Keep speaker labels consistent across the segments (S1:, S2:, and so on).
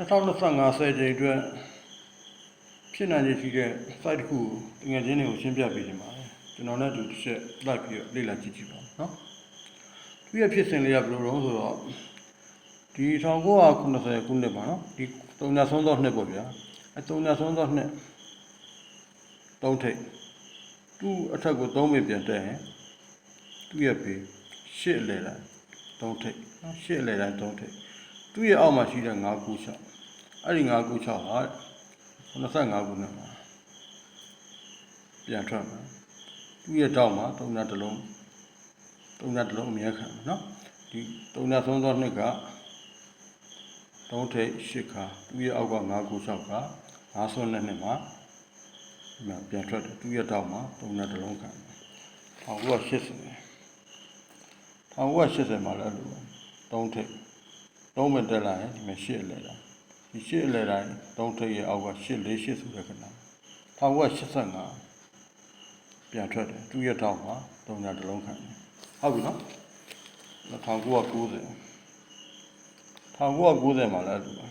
S1: 2025ဆယ်ချိန်အတွက်ဖြစ်နိုင်ရရှိတဲ့ site တစ်ခုကိုငွေချင်းတွေကိုရှင်းပြပေးခြင်းပါတယ်ကျွန်တော်လည်းအတူတစ်ချက်လိုက်ပြီးတော့လေ့လာကြည့်ကြည့်ပါမယ်နော်သူရဲ့ဖြစ်စဉ်လေးကဘယ်လိုလဲဆိုတော့ဒီ1990ခုနှစ်ပါနော်ဒီတုံညာဆုံးသောနှစ်ပေါ့ဗျာအဲတုံညာဆုံးသောနှစ်သုံးထိပ်သူ့အထက်ကိုသုံးပေပြန်တက်ရင်သူ့ရဲ့ပေရှစ်အလဲတိုင်းသုံးထိပ်နော်ရှစ်အလဲတိုင်းသုံးထိပ် သူ့ရဲ့အောက်မှာရှိတဲ့9ခု6အဲ့ဒီ9ခု6ဟာ95ခုနှစ်မှာပြန်ထွက်မှာသူ့ရဲ့တောက်မှာသုံးညာတစ်လုံးသုံးညာတစ်လုံးအမြဲခံမှာနော်ဒီသုံးညာဆုံးသောနှစ်ကသုံးထိပ်ရှစ်ခါသူ့ရဲ့အောက်က9ခု6က9ဆွန်းနဲ့နှစ်မှာဒီမှာပြန်ထွက်တယ်သူ့ရဲ့တောက်မှာသုံးညာတစ်လုံးခံမှာ1980 1980မှာလည်းအဲ့လိုပဲသုံးထိပ် သုံးပင်တက်လာရင်ဒီမှာရှစ်အလဲတာဒီရှစ်အလဲတိုင်းသုံးထိပ်ရဲ့အောက်ကရှစ်လေးရှစ်ဆိုတဲ့ခဏ1985ပြန်ထွက်တယ်သူ့ရဲ့တောက်မှာသုံးညာတစ်လုံးခံတယ်ဟုတ်ပြီနော်1990 1990မှာလည်းအဲ့လိုပဲ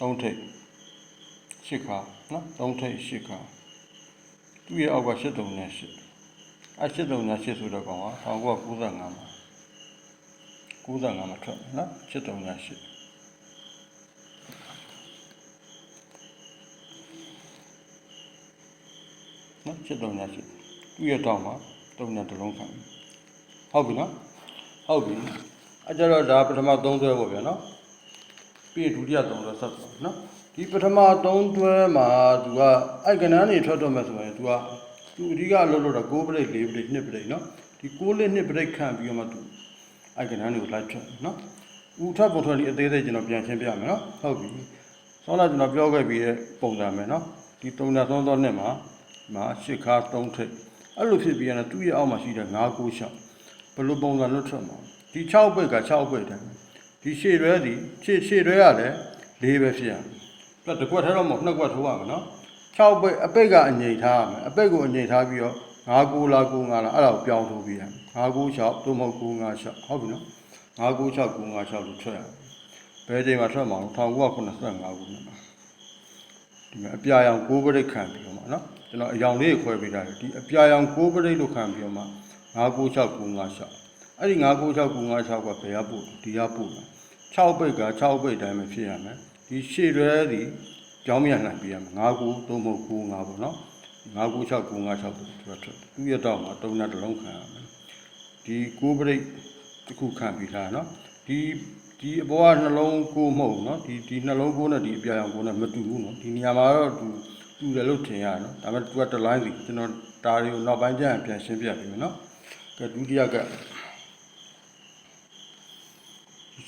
S1: သုံးထိပ်ရှစ်ခါနော်သုံးထိပ်ရှစ်ခါသူ့ရဲ့အောက်ကရှစ်တုံနဲ့ရှစ် အဲရှစ်တုံနဲ့ရှစ်ဆိုတော့ကောင်က1995မှာ95မှာထွက်မယ်နော်ရှစ်တုံနဲ့ရှစ်နော်ရှစ်တုံနဲ့ရှစ်သူ့ရဲ့တောက်မှာတုံနဲ့တစ်လုံးခံမယ်ဟုတ်ပြီနော်ဟုတ်ပြီအဲကြတော့ဒါပထမသုံးဆွဲပေါ့ဗျာနော်ပြီးရင်ဒုတိယသုံးတွဲဆက်သွားမယ်နော်ဒီပထမသုံးတွဲမှာသူကအိုက်ကနန်းနေထွက်တော့မယ်ဆိုရင်သူက သူအဓိကအလုပ်လုပ်တာ6ပရိတ်4ပရိတ်2ပရိတ်နော်ဒီ6လေး2ပရိတ်ခံပြီးတော့မှသူအိုက်ကနန်းတွေကိုလိုက်ထွက်နော်ဦးထပ်ပုံထွက်ဒီအသေးသေးကျွန်တော်ပြန်ရှင်းပြမယ်နော်ဟုတ်ပြီဆောင်းလာကျွန်တော်ပြောခဲ့ပြီးတဲ့ပုံစံမယ်နော်ဒီသုံးနာသုံးသောနှစ်မှာဒီမှာရှစ်ခါ3ထိပ်အဲ့လိုဖြစ်ပြီးရင်သူ့ရဲ့အောက်မှာရှိတဲ့9 9ရှောင်းဘယ်လိုပုံစံလွတ်ထွက်မှာဒီ6ပိတ်က6ပိတ်တယ်ဒီရှေ့ရွဲဒီရှေ့ရှေ့ရွဲရလည်း၄ပဲဖြစ်ရမယ်။ပြတ်တစ်ခွက်ထဲတော့မဟုတ်နှစ်ခွက်ထိုးရမယ်နော်။ 6ပိတ်အပိတ်ကအငိမ့်ထားရမယ်။အပိတ်ကိုအငိမ့်ထားပြီးတော့9ကူလာကူ9လာအဲ့ဒါကိုပြောင်းထိုးပြီးရမယ်။9ကူ6သို့မဟုတ်ကူ9 6ဟုတ်ပြီနော်။9ကူ6ကူ9 6လို့ထွက်ရမယ်။ဘယ်ချိန်မှာထွက်မှာလဲ1985ခုနှစ်မှာဒီမှာအပြာရောင်6ပရိတ်ခံပြီးတော့မှာနော်။ကျွန်တော်အယောင်လေးကိုခွဲပေးထားတယ်ဒီအပြာရောင်6ပရိတ်လို့ခံပြီးတော့မှာ9ကူ6ကူ9 6အဲ့ဒီ9ကူ6ကူ9 6ကဘယ်ရပို့ဒီရပို့လား6ပိတ်က6ပိတ်တိုင်းပဲဖြစ်ရမယ်ဒီရှေ့ရဲဒီ ကြောင်းမြန်နိုင်ပြရမယ်5ခု3မဟုတ်9 5ပေါ့နော်5ခု6 9 5 6သူကထွက်သူရတော့မှာတုံးနဲ့တစ်လုံးခံရမယ်ဒီ9ပိတ်တစ်ခုခံပြီးထားနော်ဒီဒီအပေါ်ကနှလုံးကိုမဟုတ်နော်ဒီဒီနှလုံးကိုနဲ့ဒီအပြာရောင်ကိုနဲ့မတူဘူးနော်ဒီနေရာမှာတော့သူတူတယ်လို့ထင်ရနော်ဒါပေမဲ့သူကတစ်လိုင်းစီကျွန်တော်ဒါတွေကိုနောက်ပိုင်းကျရင်ပြန်ရှင်းပြပေးမယ်နော်ကဲဒုတိယက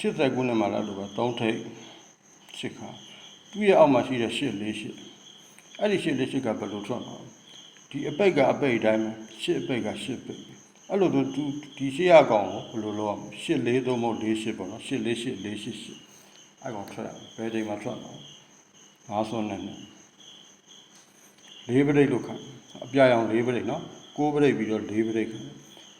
S1: 80ခုနှစ်မှာလည်းလိုပဲ3ထိပ်8ခါ သူ့ရဲ့အောက်မှာရှိတဲ့8 4 8အဲ့ဒီ8 4 8ကဘယ်လိုထွက်မှာလဲဒီအပိတ်ကအပိတ်အတိုင်းပဲ8အပိတ်က8ပိတ်ပဲအဲ့လိုသူသူဒီရှေ့ရကောင်ကိုဘယ်လိုလုပ်ရမလဲ8 4သို့မဟုတ်4 8ပေါ့နော်8 4 8 4 8 8အဲ့ကောင်ထွက်ရမယ်ဘယ်ချိန်မှာထွက်မှာလဲ5ဆွန်းနဲ့နဲ့၄ပရိတ်လို့ခံအပြာရောင်၄ပရိတ်နော်9ပရိတ်ပြီးတော့၄ပရိတ်ခံ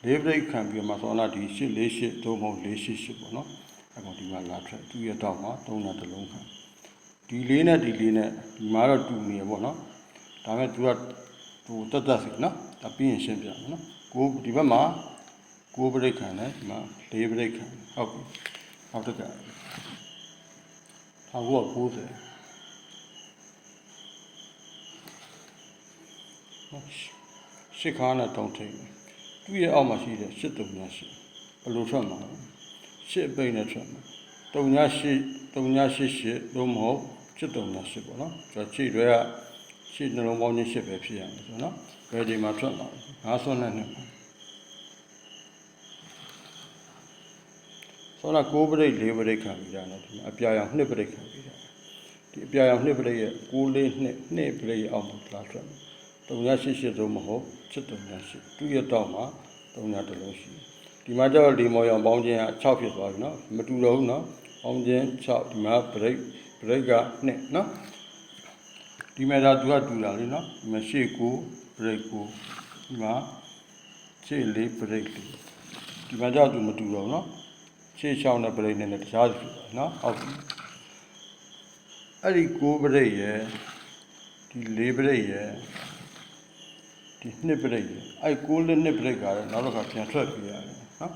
S1: ၄ပရိတ်ခံပြီးတော့မှဆောနာဒီ8 4 8သို့မဟုတ်4 8 8ပေါ့နော်အဲ့ကောင်ဒီမှာလာထွက်သူ့ရဲ့တောက်မှာ၃နဲ့တစ်လုံးခံ ဒီလေးနဲ့ဒီလေးနဲ့ဒီမှာတော့တူနေရပေါ့နော်ဒါပေမဲ့သူကဟိုတက်တက်စီနော်ဒါပြီးရင်ရှင်းပြမယ်နော်ကိုဒီဘက်မှာ9ပရိတ်ခံတယ်ဒီမှာ၄ပရိတ်ခံဟုတ်ပြီနောက်တစ်ခါ1990ရှစ်ခါနဲ့တုံးထိပ်သူ့ရဲ့အောက်မှာရှိတဲ့ရှစ်တုံညာရှစ်ဘယ်လိုထွက်မှာလဲရှစ်အပိတ်နဲ့ထွက်မှာတုံညာရှစ်တုံညာရှစ်ရှစ်လို့မဟုတ် ချစ်တုံနဲ့ရှစ်ပေါ့နော်ကျွန်တော်ခြေတွေကခြေနှလုံးပေါင်းချင်းရှစ်ပဲဖြစ်ရမယ်ဆိုတော့ဘယ်ဒီမှာထွက်လာငါးဆွနဲ့နဲ့ဆိုတော့ကိုးပရိတ်လေးပရိတ်ခံပြီးတာနော်ဒီမှာအပြာရောင်နှစ်ပရိတ်ခံပြီးတာဒီအပြာရောင်နှစ်ပရိတ်ရဲ့ကိုးလေးနှစ်နှစ်ပရိတ်အောင်လာထွက်တုံရရှိရှိတော့မဟုတ်ချစ်တုံရရှိသူ့ရတော့မှာတုံရတလုံးရှိဒီမှာကျတော့ဒီမော်ရောင်ပေါင်းခြင်းက6ဖြစ်သွားပြီနော်မတူတော့ဘူးနော်ပေါင်းခြင်း6ဒီမှာ break ဘရိတ်ကနှစ်နော်ဒီမဲ့ဒါသူကတူတာလေနော်ဒီမှာရှေ့ကိုဘရိတ်ကိုဒီမှာရှေ့လေးဘရိတ်လေးဒီမှာကြောက်သူမတူတော့နော်ရှေ့ချောင်းနဲ့ဘရိတ်နဲ့တခြားစီနော်ဟုတ်အဲ့ဒီကိုဘရိတ်ရဲ့ဒီလေးဘရိတ်ရဲ့ဒီနှစ်ဘရိတ်ရဲ့အဲ့ကိုလေးနှစ်ဘရိတ်ကတော့နောက်တစ်ခါပြန်ထွက်ပြရတယ်နော်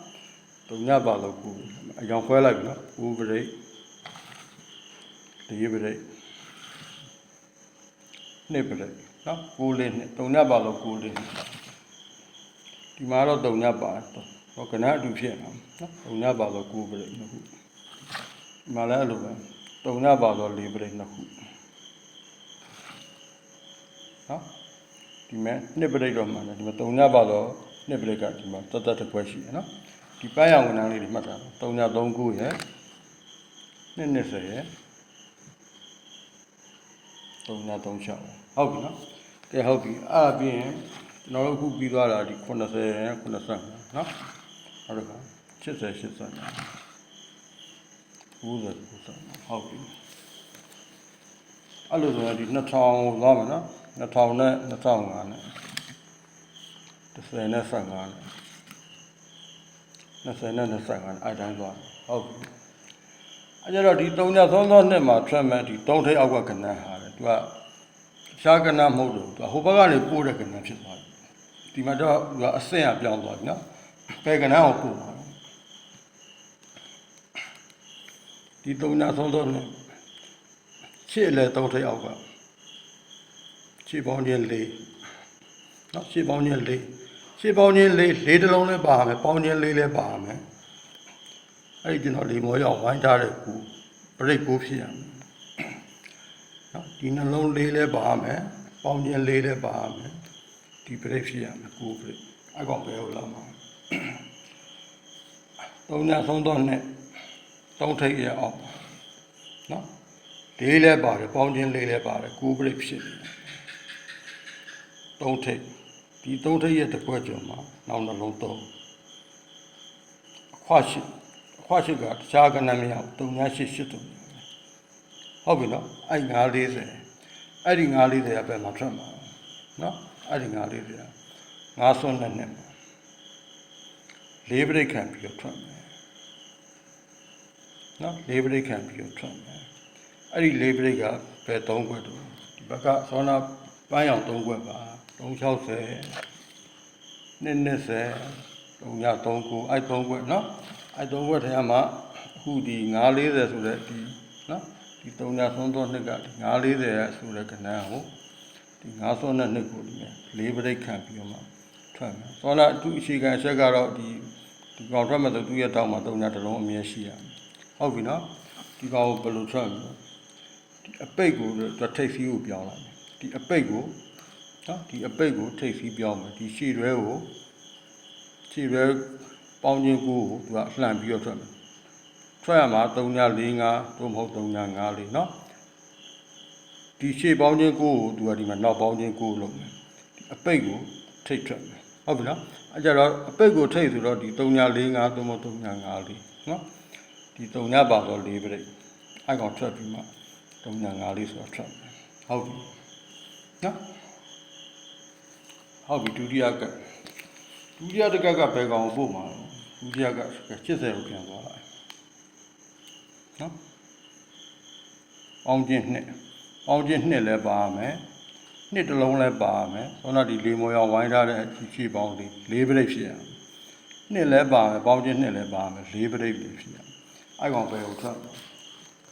S1: တုံညပါလို့ကိုအကြောင်းခွဲလိုက်ပြီနော်ကိုဘရိတ် လေးပရိတ်နှစ်ပရိတ်နော်ကိုးလေးနှစ်တုံညပါလို့ကိုးလေးနှစ်ဒီမှာတော့တုံညပါတော့ကနအတူဖြစ်နေတာနော်တုံညပါတော့ကိုးပရိတ်နှစ်ခုဒီမှာလည်းအဲ့လိုပဲတုံညပါတော့လေးပရိတ်နှစ်ခုနော်ဒီမဲ့နှစ်ပရိတ်တော့မှလည်းဒီမှာတုံညပါတော့နှစ်ပရိတ်ကဒီမှာတတ်တတ်တစ်ခွက်ရှိတယ်နော်ဒီပန်းရောင်ကနန်းလေးတွေမှတ်ထားတော့တုံည3ခုရယ်နှစ်20ရယ် တုံည3ချောင်းဟုတ်ပြီနော်ကဲဟုတ်ပြီအဲ့အပြင်ကျွန်တော်တို့အခုပြီးသွားတာဒီ80ရယ်85နော်ဟုတ်တယ်က80 80 90 90ဟုတ်ပြီအဲ့လိုဆိုရင်ဒီ2000သွားမယ်နော်2000နဲ့2005နဲ့30နဲ့15နဲ့20နဲ့25နဲ့အဲ့တိုင်းသွားဟုတ်ပြီ အဲ့ကြတော့ဒီ3ညသုံးသောနှစ်မှာထွက်မဲ့ဒီ3ထိပ်အောက်ကကဏ္ဍဟာလေသူကရှားကဏ္ဍမဟုတ်တော့သူကဟိုဘက်ကနေပို့တဲ့ကဏ္ဍဖြစ်သွားတယ်ဒီမှာတော့သူကအဆင့်အပြောင်းသွားပြီနော်ဘယ်ကဏ္ဍကိုပို့မှာလဲဒီသုံးနာဆုံးတော့နဲ့ရှေ့လဲသုံးထိပ်အောက်ကရှေ့ပေါင်းချင်းလေးနော်ရှေ့ပေါင်းချင်းလေးရှေ့ပေါင်းချင်းလေးလေးတစ်လုံးလည်းပါမယ်ပေါင်းချင်းလေးလည်းပါမယ် အဲ့ဒီကျွန်တော်လေးမောရောက်ဝိုင်းထားတဲ့ကူပရိတ်ကူဖြစ်ရမယ်နော်ဒီနှလုံးလေးလည်းပါမယ်ပေါင်းချင်းလေးလည်းပါမယ်ဒီပရိတ်ဖြစ်ရမယ်ကူပရိတ်အကောင်ပဲဟုတ်လားမသုံးနာဆုံးတော့နဲ့သုံးထိပ်ရအောင်နော်လေးလဲပါတယ်ပေါင်းချင်းလေးလဲပါတယ်ကိုးပရိတ်ဖြစ်နေတယ်သုံးထိပ်ဒီသုံးထိပ်ရဲ့တစ်ခွက်ကျော်မှာနောက်နှလုံးသုံးအခွရှိအ ခွရှိကတခြားကဏ္ဍမရဘူး3ည8 8တုံဟုတ်ပြီနော်အဲ့940အဲ့ဒီ940ကဘယ်မှာထွက်မှာနော်အဲ့ဒီ940က9ဆွန်းနဲ့နဲ့မှာလေးပရိတ်ခံပြီးတော့ထွက်မယ်နော်လေးပရိတ်ခံပြီးတော့ထွက်မယ်အဲ့ဒီလေးပရိတ်ကဘယ်၃ခွက်တော့ဒီဘက်ကသောနာပန်းရောင်၃ခွက်ပါ360 290 3ည3ခုအဲ့၃ခွက်နော် အဲ့၃ခွက်ထဲမှာအခုဒီ940ဆိုတဲ့ဒီနော်ဒီ3ညသုံးသောနှစ်ကဒီ940ရဆိုတဲ့ကဏ္ဍကိုဒီ9သောနဲ့နှစ်ကိုဒီလေးပရိတ်ခံပြီးတော့မှထွက်မယ်သောနာအတူအခြေခံအချက်ကတော့ဒီဒီကောင်ထွက်မဲ့ဆိုသူ့ရဲ့တောင်းမှာ3ညတစ်လုံးအမြဲရှိရမယ်ဟုတ်ပြီနော်ဒီကောင်ကိုဘယ်လိုထွက်မလဲဒီအပိတ်ကိုတော့ထိတ်ဖီးကိုပြောင်းလိုက်မယ်ဒီအပိတ်ကိုနော်ဒီအပိတ်ကိုထိတ်ဖီးပြောင်းမယ်ဒီရှည်ရွဲကိုရှည်ရွဲ ပေါင်းချင်းကိုကိုသူကလှန်ပြီးတော့ထွက်မယ်ထွက်ရမှာ3ည4 5သို့မဟုတ်3ည5လေးနော်ဒီရှည်ပေါင်းချင်းကိုကိုသူကဒီမှာနောက်ပေါင်းချင်းကိုလုပ်မယ်ဒီအပိတ်ကိုထိတ်ထွက်မယ်ဟုတ်ပြီနော်အဲကြတော့အပိတ်ကိုထိတ်ဆိုတော့ဒီ3ည4 5သို့မဟုတ်3ည5လေးနော်ဒီတုံညပါတော့၄ပြိတ်အဲ့ကောင်ထွက်ပြီးမှတုံည၅လေးဆိုတော့ထွက်မယ်ဟုတ်ပြီနော်ဟုတ်ပြီဒုတိယကဒုတိယတကကဘယ်ကောင်ကိုပို့မှာလဲ ဒုတိယက80ကိုပြန်သွားလိုက်နော်အောင်ချင်းနှစ်အောင်ချင်းနှစ်လည်းပါမယ်နှစ်တစ်လုံးလည်းပါမယ်ဆောနာဒီလေးမောရောင်ဝိုင်းထားတဲ့ချီပေါင်းလေး၄ပြိတ်ဖြစ်ရမယ်နှစ်လည်းပါမယ်ပေါင်းချင်းနှစ်လည်းပါမယ်၄ပြိတ်လေးဖြစ်ရမယ်အဲ့ကောင်ပဲကိုထွက်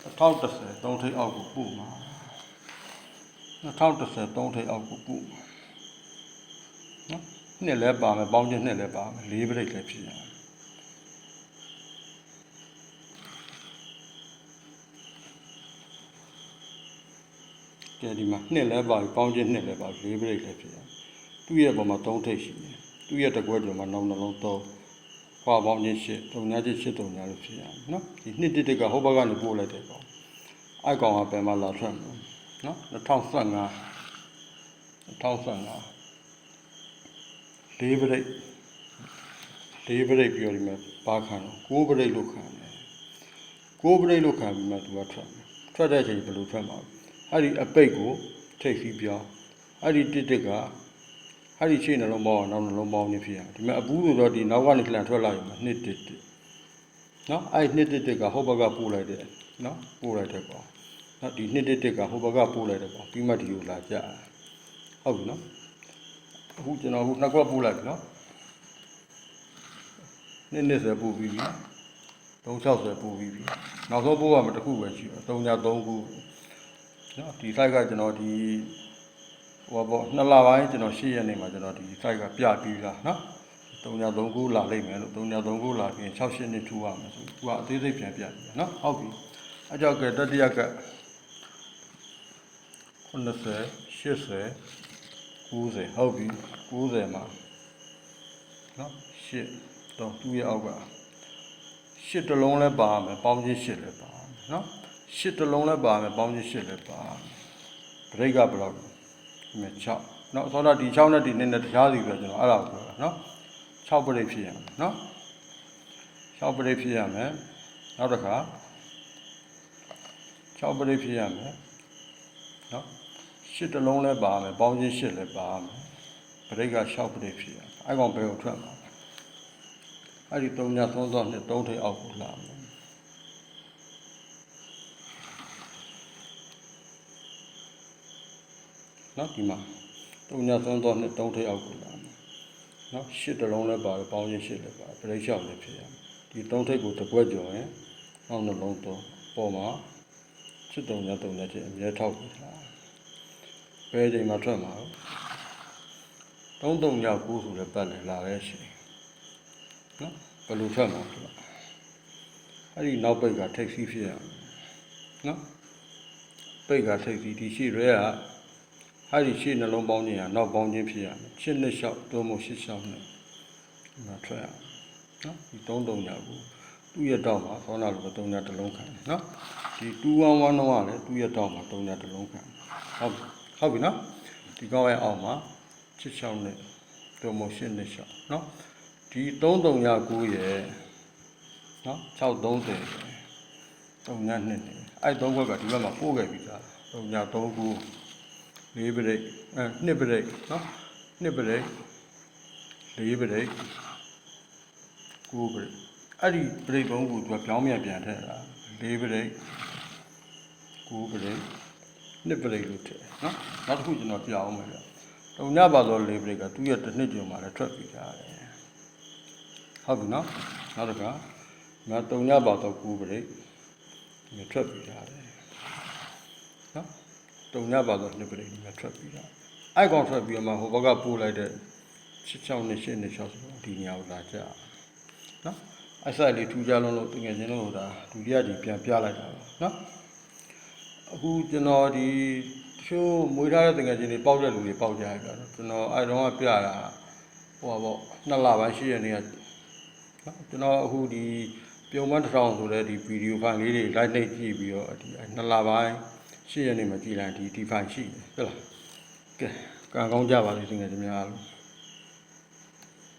S1: 2010သုံးထိပ်အောက်ကိုပို့မှာ2010သုံးထိပ်အောက်ကိုပို့မှာနော်နှစ်လည်းပါမယ်ပေါင်းချင်းနှစ်လည်းပါမယ်လေးပြိတ်လည်းဖြစ်ရမယ် ကဲဒီမှာနှစ်လည်းပါပြီပေါင်းချင်းနှစ်လည်းပါလေးပြိတ်လည်းဖြစ်ရမယ်သူ့ရဲ့ပုံမှာသုံးထိပ်ရှိတယ်သူ့ရဲ့တကွဲကျော်မှာနောက်နှလုံးသုံးခွာပေါင်းချင်းရှစ်တုံညာချင်းရှစ်တုံညာလို့ဖြစ်ရမယ်နော်ဒီနှစ်တစ်တက်ကဟိုဘက်ကနေပို့လိုက်တဲ့ကောင်အဲ့ကောင်ကဘယ်မှာလာထွက်မလဲနော်2015 2015လေးပရိတ်လေးပရိတ်ပြောဒီမှာဘာခံတော့ကိုးပရိတ်လို့ခံတယ်ကိုးပရိတ်လို့ခံပြီးမှသူကထွက်မယ်ထွက်တဲ့အချိန်ဘယ်လိုထွက်မှာလဲ အဲ့ဒီအပိတ်ကိုထိတ်ပြီးပြောင်းအဲ့ဒီတစ်တက်ကအဲ့ဒီရှေ့နှလုံးပေါင်းအောင်နောက်နှလုံးပေါင်းနေဖြစ်ရဒီမှာအပူးဆိုတော့ဒီနောက်ကနေလှန်ထွက်လာရင်မှာနှစ်တစ်တစ်နော်အဲ့ဒီနှစ်တစ်တစ်ကဟိုဘက်ကပို့လိုက်တယ်နော်ပို့လိုက်တဲ့ကောင်နော်ဒီနှစ်တစ်တစ်ကဟိုဘက်ကပို့လိုက်တဲ့ကောင်ပြီးမှဒီကိုလာကြဟုတ်ပြီနော်အခုကျွန်တော်အခုနှစ်ခွက်ပို့လိုက်ပြီနော်နှစ်နှစ်ဆိုပို့ပြီးပြီ360ပို့ပြီးပြီနောက်ဆုံးပို့ရမှာတစ်ခုပဲရှိတယ်3ည3ခု နော်ဒီ site ကကျွန်တော်ဒီဟိုပေါ့နှစ်လပိုင်းကျွန်တော်8ရက်နေမှာကျွန်တော်ဒီ site ကပြပြီးလားနော်3ည3ခုလာလိမ့်မယ်လို့3ည3ခုလာပြီးရင်6 8နှစ်ထူရမယ်ဆိုသူကအသေးစိတ်ပြန်ပြပြီနော်ဟုတ်ပြီအကြောက်ကတတိယက90 80 90ဟုတ်ပြီ90မှာနော်8တော့သူ့ရဲ့အောက်က8တလုံးလဲပါမယ်ပေါင်းချင်း8လဲပါမယ်နော် 8တလုံးလဲပါမယ်ပေါင်းချင်း8လဲပါမယ်ဘရိတ်ကဘယ်လောက်လဲဒီမှာ6နော်ဆိုတော့ဒီ6နဲ့ဒီနဲ့နဲ့တရားစီပဲကျွန်တော်အဲ့ဒါကိုပြောတာနော်6ပရိတ်ဖြစ်ရမယ်နော်6ပရိတ်ဖြစ်ရမယ်နောက်တစ်ခါ6ပရိတ်ဖြစ်ရမယ်နော်8တလုံးလဲပါမယ်ပေါင်းချင်း8လဲပါမယ်ပရိတ်က6ပရိတ်ဖြစ်ရမယ်အဲ့ကောင်ဘယ်ကိုထွက်မှာလဲအဲ့ဒီ3ညသုံးသောနှစ်3ထိပ်အောက်ကိုလာမယ် နော်ဒီမှာ3ညသုံးသောနှစ်3ထိပ်အောက်ကိုလာမယ်နော်8တလုံးလဲပါတယ်ပေါင်းချင်း8လဲပါတယ်ပရိတ်6လဲဖြစ်ရမယ်ဒီ3ထိပ်ကိုတစ်ခွက်ကျော်ရင်နောက်နှလုံးသုံးပေါ်မှာ7တုံည3ညချင်းအမြဲထောက်ပြီးလာဘယ်ချိန်မှာထွက်မှာတော့3တုံည9ဆိုတဲ့ပတ်လဲလာရဲ့ရှိနော်ဘယ်လိုထွက်မှာလဲအဲ့ဒီနောက်ပိတ်ကထိတ်စီးဖြစ်ရမယ်နော်ပိတ်ကထိတ်စီးဒီရှိရဲက အဲ့ဒီရှေ့နှလုံးပေါင်းခြင်းဟာနောက်ပေါင်းခြင်းဖြစ်ရမယ်ရှစ်နှစ်လျှောက်သို့မဟုတ်ရှစ်လျှောက်နဲ့နော်ထွက်ရမယ်နော်ဒီသုံးတုံညာကိုသူ့ရဲ့တောက်မှာသောနာလိုသုံးညာတစ်လုံးခံနော်ဒီ211တော့ကလည်းသူ့ရဲ့တောက်မှာသုံးညာတစ်လုံးခံဟုတ်ဟုတ်ပြီနော်ဒီကောက်ရဲ့အောက်မှာရှစ်လျှောက်နဲ့သို့မဟုတ်ရှစ်နှစ်လျှောက်နော်ဒီသုံးတုံညာကိုရဲ့နော်630 3ည2နေအဲ့သုံးခွက်ကဒီဘက်မှာပို့ခဲ့ပြီသား3ည3 9 ၄ပရိတ်အဲ2ပရိတ်နော်2ပရိတ်၄ပရိတ်9ပရိတ်အဲ့ဒီပရိတ်ပုံကိုသူကပြောင်းပြန်ပြန်ထည့်တာ၄ပရိတ်9ပရိတ်2ပရိတ်လို့ထည့်နော်နောက်တစ်ခုကျွန်တော်ပြအောင်မယ်ဗျတုံညပါတော့၄ပရိတ်ကသူ့ရဲ့တစ်နှစ်ကျော်မှာလည်းထွက်ပြေးကြတယ်ဟုတ်ပြီနော်နောက်တစ်ခါငါတုံညပါတော့9ပရိတ်ထွက်ပြေးကြတယ် တုံညပါသော2ပရိတ်ဒီမှာထွက်ပြီးသားအဲ့ကောင်ထွက်ပြီးတော့မှဟိုဘက်ကပို့လိုက်တဲ့66နဲ့8နဲ့6ဆိုတော့ဒီညောင်လာကြနော်အဆိုင်လေးထူကြလုံးလို့တကယ်ချင်းလို့ဒါဒုတိယကြိမ်ပြန်ပြလိုက်တာပါနော်အခုကျွန်တော်ဒီတချို့မွေးထားတဲ့တကယ်ချင်းတွေပေါက်တဲ့လူတွေပေါက်ကြရပြတော့ကျွန်တော်အဲတုန်းကပြတာဟိုပါပေါ့နှစ်လပိုင်းရှိရနေကနော်ကျွန်တော်အခုဒီပြုံမတစ်ထောင်ဆိုတဲ့ဒီဗီဒီယိုဖိုင်လေးတွေ live နှိပ်ကြည့်ပြီးတော့ဒီနှစ်လပိုင်း ရှိရနေမှာကြည်လိုက်ဒီဒီဖိုင်ရှိတယ်ဟုတ်လားကဲကံကောင်းကြပါလိမ့်တကယ်ချင်းများလို့